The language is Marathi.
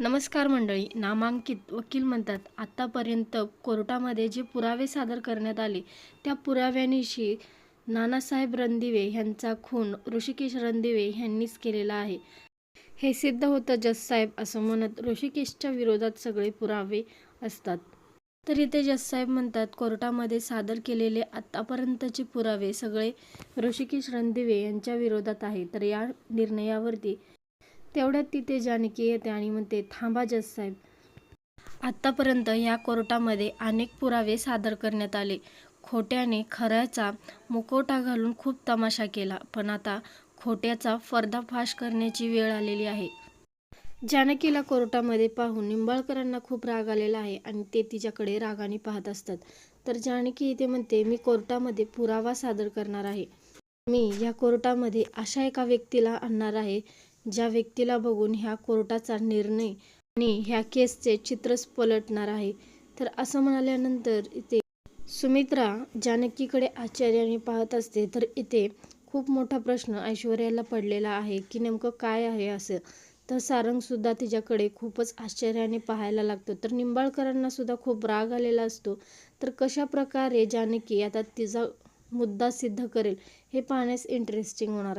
नमस्कार मंडळी नामांकित वकील म्हणतात आत्तापर्यंत कोर्टामध्ये जे पुरावे सादर करण्यात आले त्या पुराव्यानिशी नानासाहेब रणदिवे यांचा खून ऋषिकेश रणदिवे यांनीच केलेला आहे. हे सिद्ध होतं जससाहेब असं म्हणत ऋषिकेशच्या विरोधात सगळे पुरावे असतात. तर इथे जससाहेब म्हणतात कोर्टामध्ये सादर केलेले आत्तापर्यंतचे पुरावे सगळे ऋषिकेश रणदिवे यांच्या विरोधात आहे तर या निर्णयावरती तेवढ्यात तिथे जानकी येते आणि म्हणते थांबा जजसाहेब आत्तापर्यंत या कोर्टामध्ये अनेक पुरावे सादर करण्यात आले. खोट्याने खऱ्याचा मुकोटा घालून खूप तमाशा केला पण आता खोट्याचा फर्दाफाश करण्याची वेळ आलेली आहे. जानकीला कोर्टामध्ये पाहून निंबाळकरांना खूप राग आलेला आहे आणि ते तिच्याकडे रागाने पाहत असतात. तर जानकी इथे म्हणते मी कोर्टामध्ये पुरावा सादर करणार आहे. मी या कोर्टामध्ये अशा एका व्यक्तीला आणणार आहे ज्या व्यक्तीला बघून ह्या कोर्टाचा निर्णय आणि ह्या केसचे चित्रच पलटणार आहे. तर असं म्हणाल्यानंतर इथे सुमित्रा जानकीकडे आश्चर्याने पाहत असते. तर इथे खूप मोठा प्रश्न ऐश्वर्याला पडलेला आहे की नेमकं काय आहे असं. तर सारंगसुद्धा तिच्याकडे खूपच आश्चर्याने पाहायला लागतो. तर निंबाळकरांना सुद्धा खूप राग आलेला असतो. तर कशा प्रकारे जानकी आता तिचा मुद्दा सिद्ध करेल हे पाहण्यास इंटरेस्टिंग होणार